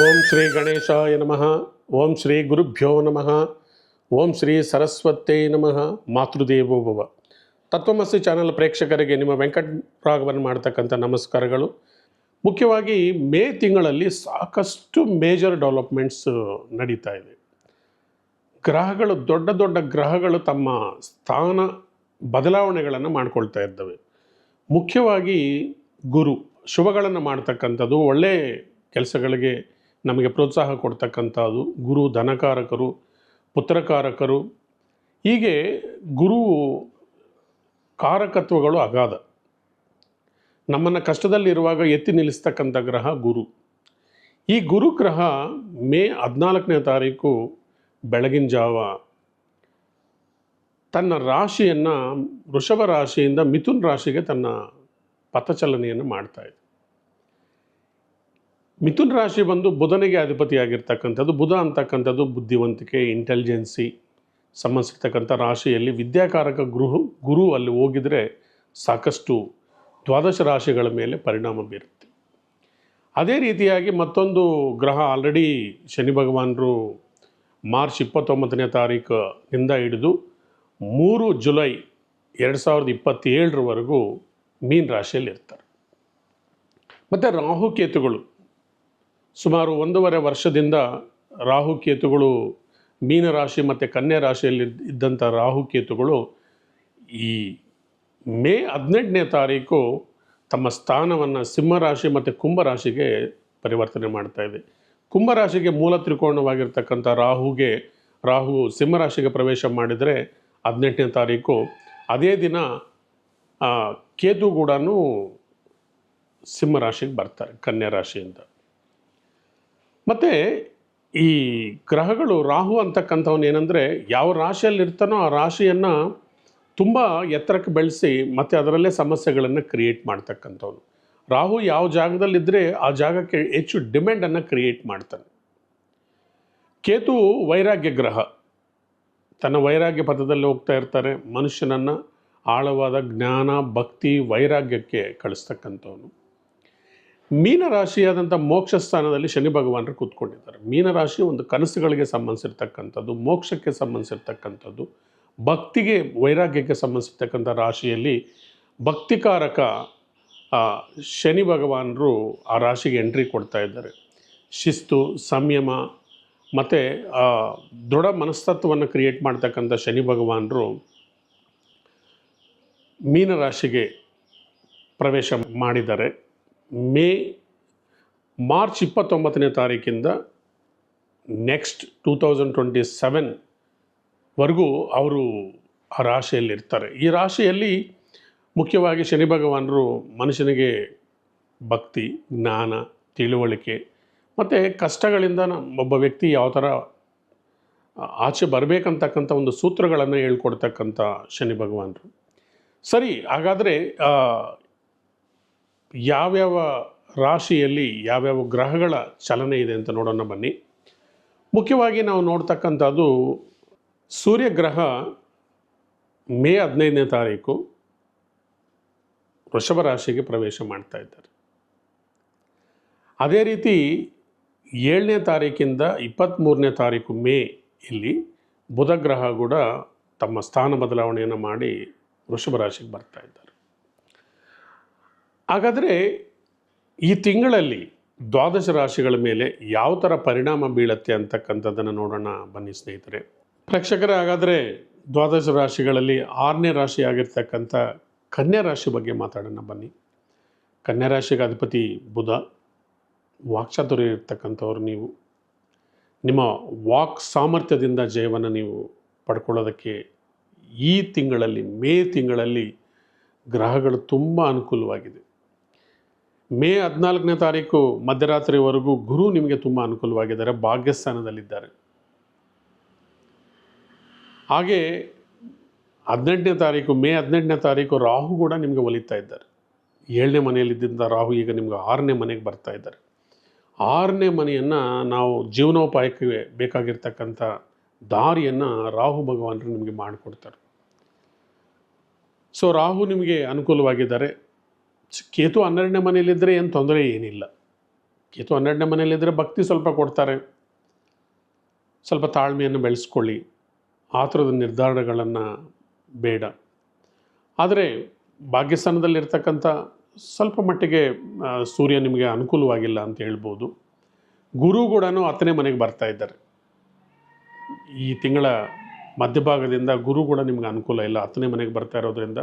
ಓಂ ಶ್ರೀ ಗಣೇಶಾಯ ನಮಃ. ಓಂ ಶ್ರೀ ಗುರುಭ್ಯೋ ನಮಃ. ಓಂ ಶ್ರೀ ಸರಸ್ವತೇ ನಮಃ. ಮಾತೃದೇವೋ ಭವ. ತತ್ವಮಸಿ ಚಾನಲ್ ಪ್ರೇಕ್ಷಕರಿಗೆ ನಿಮ್ಮ ವೆಂಕಟ ರಾಘವನ್ ಮಾಡ್ತಕ್ಕಂಥ ನಮಸ್ಕಾರಗಳು. ಮುಖ್ಯವಾಗಿ ಮೇ ತಿಂಗಳಲ್ಲಿ ಸಾಕಷ್ಟು ಮೇಜರ್ ಡೆವಲಪ್ಮೆಂಟ್ಸ್ ನಡೀತಾ ಇದೆ. ಗ್ರಹಗಳು, ದೊಡ್ಡ ದೊಡ್ಡ ಗ್ರಹಗಳು ತಮ್ಮ ಸ್ಥಾನ ಬದಲಾವಣೆಗಳನ್ನು ಮಾಡ್ಕೊಳ್ತಾ ಇದ್ದವೆ. ಮುಖ್ಯವಾಗಿ ಗುರು, ಶುಭಗಳನ್ನು ಮಾಡ್ತಕ್ಕಂಥದ್ದು ಒಳ್ಳೆ ಕೆಲಸಗಳಿಗೆ ನಮಗೆ ಪ್ರೋತ್ಸಾಹ ಕೊಡ್ತಕ್ಕಂಥದ್ದು ಗುರು, ಧನಕಾರಕರು, ಪುತ್ರಕಾರಕರು. ಹೀಗೆ ಗುರು ಕಾರಕತ್ವಗಳು ಅಗಾಧ. ನಮ್ಮನ್ನು ಕಷ್ಟದಲ್ಲಿರುವಾಗ ಎತ್ತಿ ನಿಲ್ಲಿಸ್ತಕ್ಕಂಥ ಗ್ರಹ ಗುರು. ಈ ಗುರು ಗ್ರಹ ಮೇ ಹದಿನಾಲ್ಕನೇ ತಾರೀಕು ಬೆಳಗಿನ ಜಾವ ತನ್ನ ರಾಶಿಯನ್ನು ವೃಷಭ ರಾಶಿಯಿಂದ ಮಿಥುನ್ ರಾಶಿಗೆ ತನ್ನ ಪಥಚಲನೆಯನ್ನು ಮಾಡ್ತಾ ಇದೆ. ಮಿಥುನ್ ರಾಶಿ ಬಂದು ಬುಧನಿಗೆ ಅಧಿಪತಿಯಾಗಿರ್ತಕ್ಕಂಥದ್ದು, ಬುಧ ಅಂತಕ್ಕಂಥದ್ದು ಬುದ್ಧಿವಂತಿಕೆ ಇಂಟೆಲಿಜೆನ್ಸಿ ಸಂಬಂಧಿಸಿರ್ತಕ್ಕಂಥ ರಾಶಿಯಲ್ಲಿ ವಿದ್ಯಾಕಾರಕ ಗೃಹ, ಗುರು ಅಲ್ಲಿ ಹೋಗಿದರೆ ಸಾಕಷ್ಟು ದ್ವಾದಶ ರಾಶಿಗಳ ಮೇಲೆ ಪರಿಣಾಮ ಬೀರುತ್ತೆ. ಅದೇ ರೀತಿಯಾಗಿ ಮತ್ತೊಂದು ಗ್ರಹ ಆಲ್ರೆಡಿ ಶನಿ ಭಗವಾನರು ಮಾರ್ಚ್ ಇಪ್ಪತ್ತೊಂಬತ್ತನೇ ತಾರೀಕಿನಿಂದ ಹಿಡಿದು ಮೂರು ಜುಲೈ ಎರಡು ಸಾವಿರದ ಇಪ್ಪತ್ತೇಳರವರೆಗೂ ಮೀನ ರಾಶಿಯಲ್ಲಿ ಇರ್ತಾರೆ ಮತ್ತು ರಾಹುಕೇತುಗಳು ಸುಮಾರು ಒಂದೂವರೆ ವರ್ಷದಿಂದ ರಾಹುಕೇತುಗಳು ಮೀನರಾಶಿ ಮತ್ತು ಕನ್ಯಾ ರಾಶಿಯಲ್ಲಿ ಇದ್ದಂಥ ರಾಹುಕೇತುಗಳು ಈ ಮೇ ಹದಿನೆಂಟನೇ ತಾರೀಕು ತಮ್ಮ ಸ್ಥಾನವನ್ನು ಸಿಂಹರಾಶಿ ಮತ್ತು ಕುಂಭರಾಶಿಗೆ ಪರಿವರ್ತನೆ ಮಾಡ್ತಾ ಇದೆ. ಕುಂಭರಾಶಿಗೆ ಮೂಲ ತ್ರಿಕೋಣವಾಗಿರ್ತಕ್ಕಂಥ ರಾಹುಗೆ, ರಾಹು ಸಿಂಹರಾಶಿಗೆ ಪ್ರವೇಶ ಮಾಡಿದರೆ ಹದಿನೆಂಟನೇ ತಾರೀಕು. ಅದೇ ದಿನ ಕೇತು ಕೂಡ ಸಿಂಹರಾಶಿಗೆ ಬರ್ತಾರೆ, ಕನ್ಯಾ ರಾಶಿಯಿಂದ ಮತ್ತು ಈ ಗ್ರಹಗಳು ರಾಹು ಅಂತಕ್ಕಂಥವನು ಏನಂದರೆ ಯಾವ ರಾಶಿಯಲ್ಲಿ ಇರ್ತಾನೋ ಆ ರಾಶಿಯನ್ನು ತುಂಬ ಎತ್ತರಕ್ಕೆ ಬೆಳೆಸಿ ಮತ್ತು ಅದರಲ್ಲೇ ಸಮಸ್ಯೆಗಳನ್ನು ಕ್ರಿಯೇಟ್ ಮಾಡ್ತಕ್ಕಂಥವ್ನು. ರಾಹು ಯಾವ ಜಾಗದಲ್ಲಿದ್ದರೆ ಆ ಜಾಗಕ್ಕೆ ಹೆಚ್ಚು ಡಿಮ್ಯಾಂಡನ್ನು ಕ್ರಿಯೇಟ್ ಮಾಡ್ತಾನೆ. ಕೇತು ವೈರಾಗ್ಯ ಗ್ರಹ. ತನ್ನ ವೈರಾಗ್ಯ ಪಥದಲ್ಲಿ ಹೋಗ್ತಾ ಇರ್ತಾರೆ. ಮನುಷ್ಯನನ್ನು ಆಳವಾದ ಜ್ಞಾನ, ಭಕ್ತಿ, ವೈರಾಗ್ಯಕ್ಕೆ ಕಳಿಸ್ತಕ್ಕಂಥವನು. ಮೀನರಾಶಿಯಾದಂಥ ಮೋಕ್ಷ ಸ್ಥಾನದಲ್ಲಿ ಶನಿ ಭಗವಾನರು ಕೂತ್ಕೊಂಡಿದ್ದಾರೆ. ಮೀನರಾಶಿ ಒಂದು ಕನಸುಗಳಿಗೆ ಸಂಬಂಧಿಸಿರ್ತಕ್ಕಂಥದ್ದು, ಮೋಕ್ಷಕ್ಕೆ ಸಂಬಂಧಿಸಿರ್ತಕ್ಕಂಥದ್ದು, ಭಕ್ತಿಗೆ, ವೈರಾಗ್ಯಕ್ಕೆ ಸಂಬಂಧಿಸಿರ್ತಕ್ಕಂಥ ರಾಶಿಯಲ್ಲಿ ಭಕ್ತಿಕಾರಕ ಶನಿ ಭಗವಾನರು ಆ ರಾಶಿಗೆ ಎಂಟ್ರಿ ಕೊಡ್ತಾ ಇದ್ದಾರೆ. ಶಿಸ್ತು, ಸಂಯಮ ಮತ್ತು ದೃಢ ಮನಸ್ತತ್ವವನ್ನು ಕ್ರಿಯೇಟ್ ಮಾಡ್ತಕ್ಕಂಥ ಶನಿ ಭಗವಾನರು ಮೀನರಾಶಿಗೆ ಪ್ರವೇಶ ಮಾಡಿದ್ದಾರೆ. ಮೇ, ಮಾರ್ಚ್ ಇಪ್ಪತ್ತೊಂಬತ್ತನೇ ತಾರೀಕಿಂದ ನೆಕ್ಸ್ಟ್ ಟೂ ತೌಸಂಡ್ ಟ್ವೆಂಟಿ ಸೆವೆನ್ವರೆಗೂ ಅವರು ಆ ರಾಶಿಯಲ್ಲಿರ್ತಾರೆ. ಈ ರಾಶಿಯಲ್ಲಿ ಮುಖ್ಯವಾಗಿ ಶನಿ ಭಗವಾನರು ಮನುಷ್ಯನಿಗೆ ಭಕ್ತಿ, ಜ್ಞಾನ, ತಿಳುವಳಿಕೆ ಮತ್ತು ಕಷ್ಟಗಳಿಂದ ಒಬ್ಬ ವ್ಯಕ್ತಿ ಯಾವ ಥರ ಆಚೆ ಬರಬೇಕಂತಕ್ಕಂಥ ಒಂದು ಸೂತ್ರಗಳನ್ನು ಹೇಳ್ಕೊಡ್ತಕ್ಕಂಥ ಶನಿ ಭಗವಾನರು. ಸರಿ, ಹಾಗಾದರೆ ಯಾವ್ಯಾವ ರಾಶಿಯಲ್ಲಿ ಯಾವ್ಯಾವ ಗ್ರಹಗಳ ಚಲನೆ ಇದೆ ಅಂತ ನೋಡೋಣ ಬನ್ನಿ. ಮುಖ್ಯವಾಗಿ ನಾವು ನೋಡ್ತಕ್ಕಂಥದ್ದು ಸೂರ್ಯಗ್ರಹ ಮೇ ಹದಿನೈದನೇ ತಾರೀಕು ವೃಷಭ ರಾಶಿಗೆ ಪ್ರವೇಶ ಮಾಡ್ತಾ ಇದ್ದಾರೆ. ಅದೇ ರೀತಿ ಏಳನೇ ತಾರೀಕಿಂದ ಇಪ್ಪತ್ತ್ಮೂರನೇ ತಾರೀಕು ಮೇ ಇಲ್ಲಿ ಬುಧ ಗ್ರಹ ಕೂಡ ತಮ್ಮ ಸ್ಥಾನ ಬದಲಾವಣೆಯನ್ನು ಮಾಡಿ ವೃಷಭ ರಾಶಿಗೆ ಬರ್ತಾ ಇದ್ದಾರೆ. ಹಾಗಾದರೆ ಈ ತಿಂಗಳಲ್ಲಿ ದ್ವಾದಶ ರಾಶಿಗಳ ಮೇಲೆ ಯಾವ ಥರ ಪರಿಣಾಮ ಬೀಳತ್ತೆ ಅಂತಕ್ಕಂಥದ್ದನ್ನು ನೋಡೋಣ ಬನ್ನಿ ಸ್ನೇಹಿತರೆ. ಪ್ರೇಕ್ಷಕರೇ, ಹಾಗಾದರೆ ದ್ವಾದಶ ರಾಶಿಗಳಲ್ಲಿ ಆರನೇ ರಾಶಿ ಆಗಿರ್ತಕ್ಕಂಥ ಕನ್ಯಾ ರಾಶಿ ಬಗ್ಗೆ ಮಾತಾಡೋಣ ಬನ್ನಿ. ಕನ್ಯಾ ರಾಶಿಗೆ ಅಧಿಪತಿ ಬುಧ, ವಾಕ್ಚಾತುರ್ಯ ಇರ್ತಕ್ಕಂಥವ್ರು ನೀವು. ನಿಮ್ಮ ವಾಕ್ ಸಾಮರ್ಥ್ಯದಿಂದ ಜಯವನ್ನು ನೀವು ಪಡ್ಕೊಳ್ಳೋದಕ್ಕೆ ಈ ತಿಂಗಳಲ್ಲಿ, ಮೇ ತಿಂಗಳಲ್ಲಿ ಗ್ರಹಗಳು ತುಂಬ ಅನುಕೂಲವಾಗಿದೆ. ಮೇ ಹದಿನಾಲ್ಕನೇ ತಾರೀಕು ಮಧ್ಯರಾತ್ರಿವರೆಗೂ ಗುರು ನಿಮಗೆ ತುಂಬ ಅನುಕೂಲವಾಗಿದ್ದಾರೆ, ಭಾಗ್ಯಸ್ಥಾನದಲ್ಲಿದ್ದಾರೆ. ಹಾಗೆ ಹದಿನೆಂಟನೇ ತಾರೀಕು, ಮೇ ಹದಿನೆಂಟನೇ ತಾರೀಕು ರಾಹು ಕೂಡ ನಿಮಗೆ ಒಲಿತಾ ಇದ್ದಾರೆ. ಏಳನೇ ಮನೆಯಲ್ಲಿದ್ದಂಥ ರಾಹು ಈಗ ನಿಮ್ಗೆ ಆರನೇ ಮನೆಗೆ ಬರ್ತಾ ಇದ್ದಾರೆ. ಆರನೇ ಮನೆಯನ್ನು ನಾವು ಜೀವನೋಪಾಯಕ್ಕೆ ಬೇಕಾಗಿರ್ತಕ್ಕಂಥ ದಾರಿಯನ್ನು ರಾಹು ಭಗವಾನರು ನಿಮಗೆ ಮಾಡಿಕೊಡ್ತಾರೆ. ಸೊ, ರಾಹು ನಿಮಗೆ ಅನುಕೂಲವಾಗಿದ್ದಾರೆ. ಕೇತು ಹನ್ನೆರಡನೇ ಮನೆಯಲ್ಲಿದ್ದರೆ ಏನು ತೊಂದರೆ ಏನಿಲ್ಲ. ಕೇತು ಹನ್ನೆರಡನೇ ಮನೆಯಲ್ಲಿದ್ದರೆ ಭಕ್ತಿ ಸ್ವಲ್ಪ ಕೊಡ್ತಾರೆ. ಸ್ವಲ್ಪ ತಾಳ್ಮೆಯನ್ನು ಬೆಳೆಸ್ಕೊಳ್ಳಿ. ಆ ಥರದ ನಿರ್ಧಾರಗಳನ್ನು ಬೇಡ. ಆದರೆ ಭಾಗ್ಯಸ್ಥಾನದಲ್ಲಿರ್ತಕ್ಕಂಥ ಸ್ವಲ್ಪ ಮಟ್ಟಿಗೆ ಸೂರ್ಯ ನಿಮಗೆ ಅನುಕೂಲವಾಗಿಲ್ಲ ಅಂತ ಹೇಳ್ಬೋದು. ಗುರು ಕೂಡ ಹತ್ತನೇ ಮನೆಗೆ ಬರ್ತಾ ಇದ್ದಾರೆ. ಈ ತಿಂಗಳ ಮಧ್ಯಭಾಗದಿಂದ ಗುರು ಕೂಡ ನಿಮ್ಗೆ ಅನುಕೂಲ ಇಲ್ಲ. ಹತ್ತನೇ ಮನೆಗೆ ಬರ್ತಾ ಇರೋದ್ರಿಂದ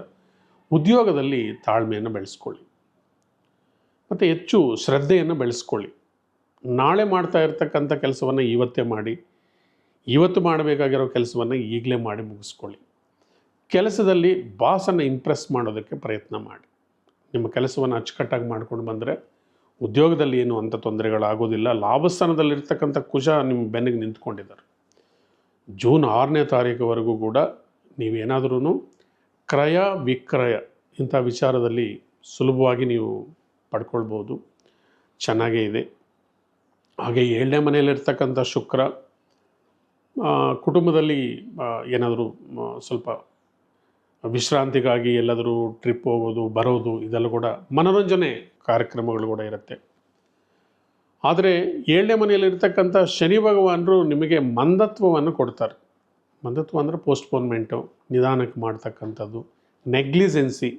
ಉದ್ಯೋಗದಲ್ಲಿ ತಾಳ್ಮೆಯನ್ನು ಬೆಳೆಸ್ಕೊಳ್ಳಿ. ಮತ್ತು ಹೆಚ್ಚು ಶ್ರದ್ಧೆಯನ್ನು ಬೆಳೆಸ್ಕೊಳ್ಳಿ. ನಾಳೆ ಮಾಡ್ತಾ ಇರತಕ್ಕಂಥ ಕೆಲಸವನ್ನು ಇವತ್ತೇ ಮಾಡಿ, ಇವತ್ತು ಮಾಡಬೇಕಾಗಿರೋ ಕೆಲಸವನ್ನು ಈಗಲೇ ಮಾಡಿ ಮುಗಿಸ್ಕೊಳ್ಳಿ. ಕೆಲಸದಲ್ಲಿ ಬಾಸನ್ನು ಇಂಪ್ರೆಸ್ ಮಾಡೋದಕ್ಕೆ ಪ್ರಯತ್ನ ಮಾಡಿ. ನಿಮ್ಮ ಕೆಲಸವನ್ನು ಅಚ್ಚುಕಟ್ಟಾಗಿ ಮಾಡ್ಕೊಂಡು ಬಂದರೆ ಉದ್ಯೋಗದಲ್ಲಿ ಏನು ಅಂಥ ತೊಂದರೆಗಳಾಗೋದಿಲ್ಲ. ಲಾಭಸ್ಥಾನದಲ್ಲಿರ್ತಕ್ಕಂಥ ಕುಶ ನಿಮ್ಮ ಬೆನ್ನಿಗೆ ನಿಂತ್ಕೊಂಡಿದ್ದಾರೆ. ಜೂನ್ ಆರನೇ ತಾರೀಕುವರೆಗೂ ಕೂಡ ನೀವೇನಾದ್ರೂ ಕ್ರಯ ವಿಕ್ರಯ ಇಂಥ ವಿಚಾರದಲ್ಲಿ ಸುಲಭವಾಗಿ ನೀವು ಪಡ್ಕೊಳ್ಬೋದು. ಚೆನ್ನಾಗೇ ಇದೆ. ಹಾಗೆ ಏಳನೇ ಮನೆಯಲ್ಲಿರ್ತಕ್ಕಂಥ ಶುಕ್ರ ಕುಟುಂಬದಲ್ಲಿ ಏನಾದರೂ ಸ್ವಲ್ಪ ವಿಶ್ರಾಂತಿಗಾಗಿ ಎಲ್ಲಾದರೂ ಟ್ರಿಪ್ ಹೋಗೋದು, ಬರೋದು, ಇದೆಲ್ಲ ಕೂಡ ಮನೋರಂಜನೆ ಕಾರ್ಯಕ್ರಮಗಳು ಕೂಡ ಇರುತ್ತೆ. ಆದರೆ ಏಳನೇ ಮನೆಯಲ್ಲಿರ್ತಕ್ಕಂಥ ಶನಿ ಭಗವಾನರು ನಿಮಗೆ ಮಂದತ್ವವನ್ನು ಕೊಡ್ತಾರೆ. ಮಂದತ್ವ ಅಂದರೆ ಪೋಸ್ಟ್ಪೋನ್ಮೆಂಟು ನಿಧಾನಕ್ಕೆ ಮಾಡ್ತಕ್ಕಂಥದ್ದು. ನೆಗ್ಲಿಜೆನ್ಸಿ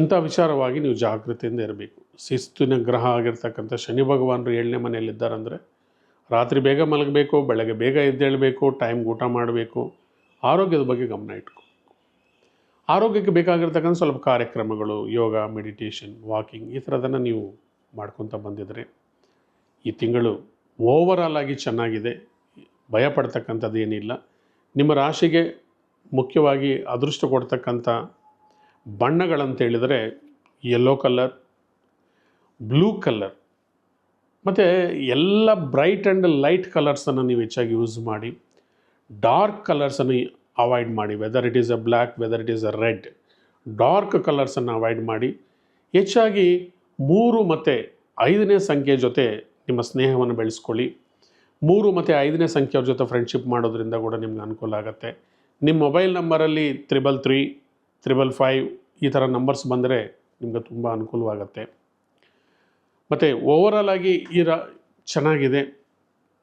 ಇಂಥ ವಿಚಾರವಾಗಿ ನೀವು ಜಾಗೃತಿಯಿಂದ ಇರಬೇಕು. ಶಿಸ್ತಿನ ಗ್ರಹ ಆಗಿರ್ತಕ್ಕಂಥ ಶನಿ ಭಗವಾನರು ಏಳನೇ ಮನೆಯಲ್ಲಿದ್ದಾರಂದರೆ ರಾತ್ರಿ ಬೇಗ ಮಲಗಬೇಕು, ಬೆಳಗ್ಗೆ ಬೇಗ ಎದ್ದೇಳಬೇಕು ಟೈಮ್ಗೆ ಊಟ ಮಾಡಬೇಕು, ಆರೋಗ್ಯದ ಬಗ್ಗೆ ಗಮನ ಇಟ್ಕೊ. ಆರೋಗ್ಯಕ್ಕೆ ಬೇಕಾಗಿರ್ತಕ್ಕಂಥ ಸ್ವಲ್ಪ ಕಾರ್ಯಕ್ರಮಗಳು, ಯೋಗ ಮೆಡಿಟೇಷನ್ ವಾಕಿಂಗ್ ಈ ಥರದನ್ನು ನೀವು ಮಾಡ್ಕೊತ ಬಂದಿದ್ರೆ ಈ ತಿಂಗಳು ಓವರಾಲ್ ಆಗಿ ಚೆನ್ನಾಗಿದೆ. ಭಯ ಪಡ್ತಕ್ಕಂಥದ್ದು ಏನಿಲ್ಲ. ನಿಮ್ಮ ರಾಶಿಗೆ ಮುಖ್ಯವಾಗಿ ಅದೃಷ್ಟ ಕೊಡ್ತಕ್ಕಂಥ ಬಣ್ಣಗಳಂತೇಳಿದರೆ ಯೆಲ್ಲೋ ಕಲರ್ ಬ್ಲೂ ಕಲರ್ ಮತ್ತು ಎಲ್ಲ ಬ್ರೈಟ್ ಆ್ಯಂಡ್ ಲೈಟ್ ಕಲರ್ಸನ್ನು ನೀವು ಹೆಚ್ಚಾಗಿ ಯೂಸ್ ಮಾಡಿ ಡಾರ್ಕ್ ಕಲರ್ಸನ್ನು ಅವಾಯ್ಡ್ ಮಾಡಿ whether it is a black whether it is a red dark ಕಲರ್ಸನ್ನು avoid ಮಾಡಿ, ಹೆಚ್ಚಾಗಿ ಮೂರು ಮತ್ತು ಐದನೇ ಸಂಖ್ಯೆ ಜೊತೆ ನಿಮ್ಮ ಸ್ನೇಹವನ್ನು ಬೆಳೆಸ್ಕೊಳ್ಳಿ. ಮೂರು ಮತ್ತು ಐದನೇ ಸಂಖ್ಯೆಯವ್ರ ಜೊತೆ ಫ್ರೆಂಡ್ಶಿಪ್ ಮಾಡೋದ್ರಿಂದ ಕೂಡ ನಿಮ್ಗೆ ಅನುಕೂಲ ಆಗುತ್ತೆ. ನಿಮ್ಮ ಮೊಬೈಲ್ ನಂಬರಲ್ಲಿ ತ್ರಿಬಲ್ ತ್ರೀ ತ್ರಿಬಲ್ ಫೈವ್ ಈ ಥರ ನಂಬರ್ಸ್ ಬಂದರೆ ನಿಮ್ಗೆ ತುಂಬ ಅನುಕೂಲವಾಗುತ್ತೆ. ಮತ್ತು ಓವರಾಲ್ ಆಗಿ ಈ ಚೆನ್ನಾಗಿದೆ.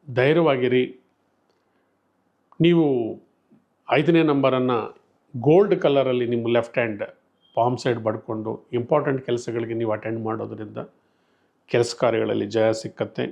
ಧೈರ್ಯವಾಗಿರಿ. ನೀವು ಐದನೇ ನಂಬರನ್ನು ಗೋಲ್ಡ್ ಕಲರಲ್ಲಿ ನಿಮ್ಮ ಲೆಫ್ಟ್ ಹ್ಯಾಂಡ್ ಪಾಮ್ ಸೈಡ್ ಬಡ್ಕೊಂಡು ಇಂಪಾರ್ಟೆಂಟ್ ಕೆಲಸಗಳಿಗೆ ನೀವು ಅಟೆಂಡ್ ಮಾಡೋದರಿಂದ ಕೆಲಸ ಕಾರ್ಯಗಳಲ್ಲಿ ಜಯ ಸಿಕ್ಕತ್ತೆ.